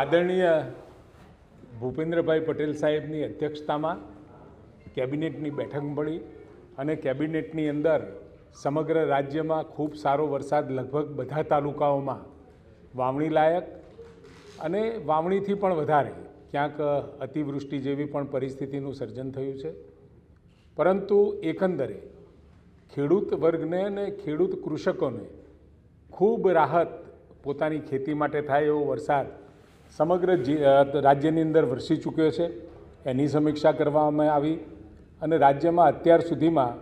આદરણીય ભૂપેન્દ્રભાઈ પટેલ સાહેબની અધ્યક્ષતામાં કેબિનેટની બેઠક મળી અને કેબિનેટની અંદર સમગ્ર રાજ્યમાં ખૂબ સારો વરસાદ લગભગ બધા તાલુકાઓમાં વાવણી લાયક અને વાવણીથી પણ વધારે ક્યાંક અતિવૃષ્ટિ જેવી પણ પરિસ્થિતિનું સર્જન થયું છે. પરંતુ એકંદરે ખેડૂત વર્ગને અને ખેડૂત કૃષકોને ખૂબ રાહત પોતાની ખેતી માટે થાય એવો વરસાદ સમગ્ર રાજ્યની અંદર વરસી ચૂક્યો છે, એની સમીક્ષા કરવામાં આવી અને રાજ્યમાં અત્યાર સુધીમાં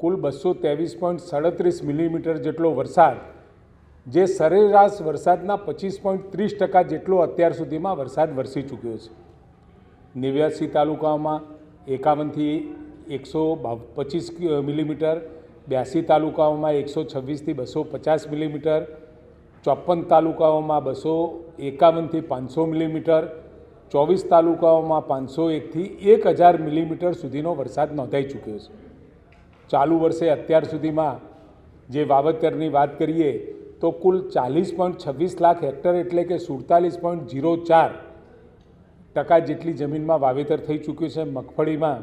કુલ બસો ત્રેવીસ પોઈન્ટ સાડત્રીસ મિલીમીટર જેટલો વરસાદ, જે સરેરાશ વરસાદના પચીસ પોઈન્ટ ત્રીસ ટકા જેટલો અત્યાર સુધીમાં વરસાદ વરસી ચૂક્યો છે. નેવ્યાસી તાલુકાઓમાં એકાવનથી એકસો પચીસ મિલીમીટર, બ્યાસી તાલુકાઓમાં એકસો છવ્વીસથી બસો પચાસ મિલીમીટર ચોપન તાલુકાઓમાં બસો એકાવનથી પાંચસો મિલીમીટર, ચોવીસ તાલુકાઓમાં પાંચસો એકથી એક હજાર મિલીમીટર સુધીનો વરસાદ નોંધાઈ ચૂક્યો છે. ચાલુ વર્ષે અત્યાર સુધીમાં જે વાવેતરની વાત કરીએ, તો કુલ ચાલીસ પોઈન્ટ છવ્વીસ લાખ હેક્ટર એટલે કે સુડતાલીસ પોઈન્ટ જીરો ચાર ટકા જેટલી જમીનમાં વાવેતર થઈ ચૂક્યું છે. મગફળીમાં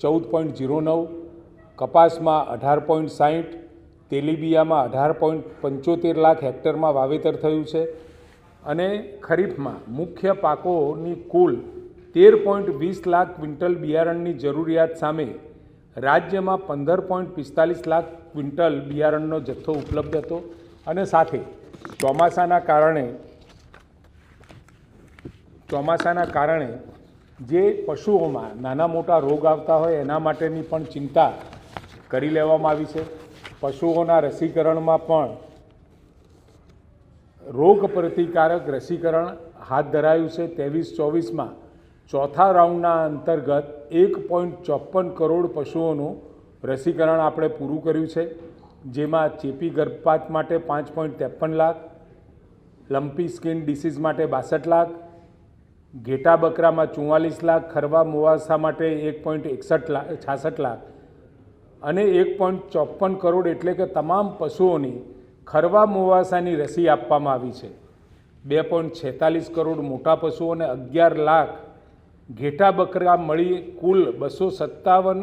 ચૌદ પોઈન્ટ જીરો નવ, કપાસમાં અઢાર પોઈન્ટ સાહીઠ તેલીબિયામાં અઢાર પોઈન્ટ પંચોતેર લાખ હેક્ટરમાં વાવેતર થયું છે અને ખરીફમાં મુખ્ય પાકોની કુલ તેર પોઈન્ટ વીસ લાખ ક્વિન્ટલ બિયારણની જરૂરિયાત સામે રાજ્યમાં પંદર પોઈન્ટ પિસ્તાલીસ લાખ ક્વિન્ટલ બિયારણનો જથ્થો ઉપલબ્ધ હતો અને સાથે ચોમાસાના કારણે ચોમાસાના કારણે જે પશુઓમાં નાના મોટા રોગ આવતા હોય એના માટેની પણ ચિંતા કરી લેવામાં આવી છે. પશુઓના રસીકરણમાં પણ રોગ પ્રતિકારક રસીકરણ હાથ ધરાયું છે. ત્રેવીસ ચોવીસમાં ચોથા રાઉન્ડના અંતર્ગત એક પોઈન્ટ ચોપન કરોડ પશુઓનું રસીકરણ આપણે પૂરું કર્યું છે. જેમાં ચેપી ગર્ભપાત માટે પાંચ પોઈન્ટ ત્રેપન લાખ, લંપી સ્કિન ડિસીઝ માટે બાસઠ લાખ, ઘેટા બકરામાં ચુમ્માલીસ લાખ, ખરવા મુવાસા માટે એક પોઈન્ટ એકસઠ લાખ, છાસઠ લાખ અને એક પોઈન્ટ ચોપન કરોડ એટલે કે તમામ પશુઓની ખરવા મુવાસાની રસી આપવામાં આવી છે. બે પોઈન્ટ છેતાલીસ કરોડ મોટા પશુઓને અગિયાર લાખ ઘેટા બકરા મળી કુલ બસો સત્તાવન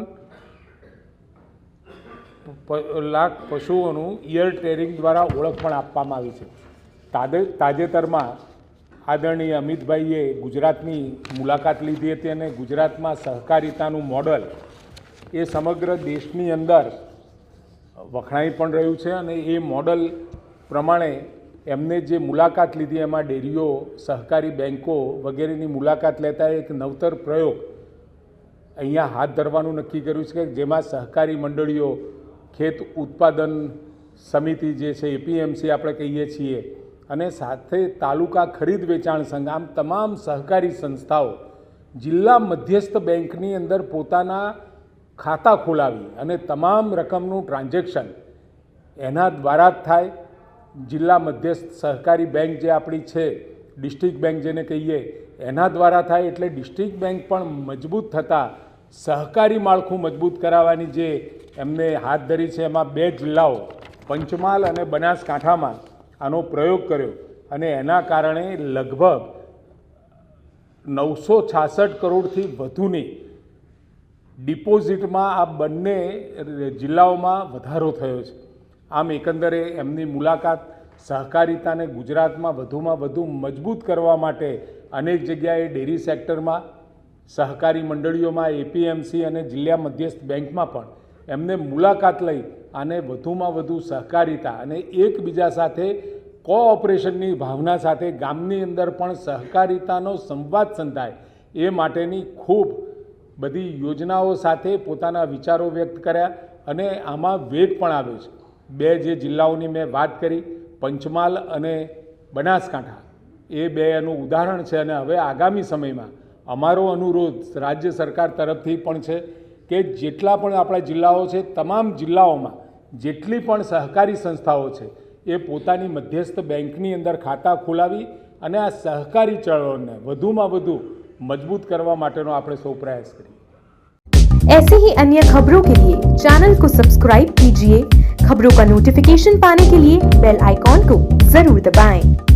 લાખ પશુઓનું ઇયર ટેરિંગ દ્વારા ઓળખ પણ આપવામાં આવી છે. તાજે તાજેતરમાં આદરણીય અમિતભાઈએ ગુજરાતની મુલાકાત લીધી હતી અને ગુજરાતમાં સહકારિતાનું મોડલ એ સમગ્ર દેશની અંદર વખણાઈ પણ રહ્યું છે અને એ મોડલ પ્રમાણે એમને જે મુલાકાત લીધી, એમાં ડેરીઓ, સહકારી બેન્કો વગેરેની મુલાકાત લેતા એક નવતર પ્રયોગ અહીંયા હાથ ધરવાનું નક્કી કર્યું છે કે જેમાં સહકારી મંડળીઓ, ખેત ઉત્પાદન સમિતિ જે છે, એપીએમસી આપણે કહીએ છીએ, અને સાથે તાલુકા ખરીદ વેચાણ સંઘ, આમ તમામ સહકારી સંસ્થાઓ, જિલ્લા મધ્યસ્થ બેંકની અંદર પોતાના ખાતા ખોલાવી અને તમામ રકમનું ટ્રાન્ઝેક્શન એના દ્વારા જ થાય. જિલ્લા મધ્યસ્થ સહકારી બેંક જે આપણી છે, ડિસ્ટ્રિક્ટ બેંક જેને કહીએ, એના દ્વારા થાય એટલે ડિસ્ટ્રિક્ટ બેંક પણ મજબૂત થતાં, સહકારી માળખું મજબૂત કરાવવાની જે એમને હાથ ધરી છે એમાં બે જિલ્લાઓ, પંચમહાલ અને બનાસકાંઠામાં આનો પ્રયોગ કર્યો અને એના કારણે લગભગ નવસો છાસઠ કરોડથી વધુની ડિપોઝિટમાં આ બંને જિલ્લાઓમાં વધારો થયો છે. આમ એકંદરે એમની મુલાકાત સહકારિતાને ગુજરાતમાં વધુમાં વધુ મજબૂત કરવા માટે અનેક જગ્યાએ ડેરી સેક્ટરમાં, સહકારી મંડળીઓમાં એપીએમસી અને જિલ્લા મધ્યસ્થ બેંકમાં પણ એમને મુલાકાત લઈ અને વધુમાં વધુ સહકારિતા અને એકબીજા સાથે કોઓપરેશનની ભાવના સાથે ગામની અંદર પણ સહકારિતાનો સંવાદ સંધાય એ માટેની ખૂબ બધી યોજનાઓ સાથે પોતાના વિચારો વ્યક્ત કર્યા અને આમાં વેગ પણ આવ્યો છે. બે જે જિલ્લાઓની મેં વાત કરી, પંચમહાલ અને બનાસકાંઠા, એ બે એનું ઉદાહરણ છે અને હવે આગામી સમયમાં અમારો અનુરોધ રાજ્ય સરકાર તરફથી પણ છે કે જેટલા પણ આપણા જિલ્લાઓ છે, તમામ જિલ્લાઓમાં જેટલી પણ સહકારી સંસ્થાઓ છે, એ પોતાની મધ્યસ્થ બેંકની અંદર ખાતા ખોલાવી અને આ સહકારી ચળવળને વધુમાં વધુ મજબૂત કરવા માટેનો આપણે સૌ પ્રયાસ કરીએ ऐसे ही अन्य खबरों के लिए चैनल को सब्सक्राइब कीजिए खबरों का नोटिफिकेशन पाने के लिए बेल आइकॉन को जरूर दबाएं।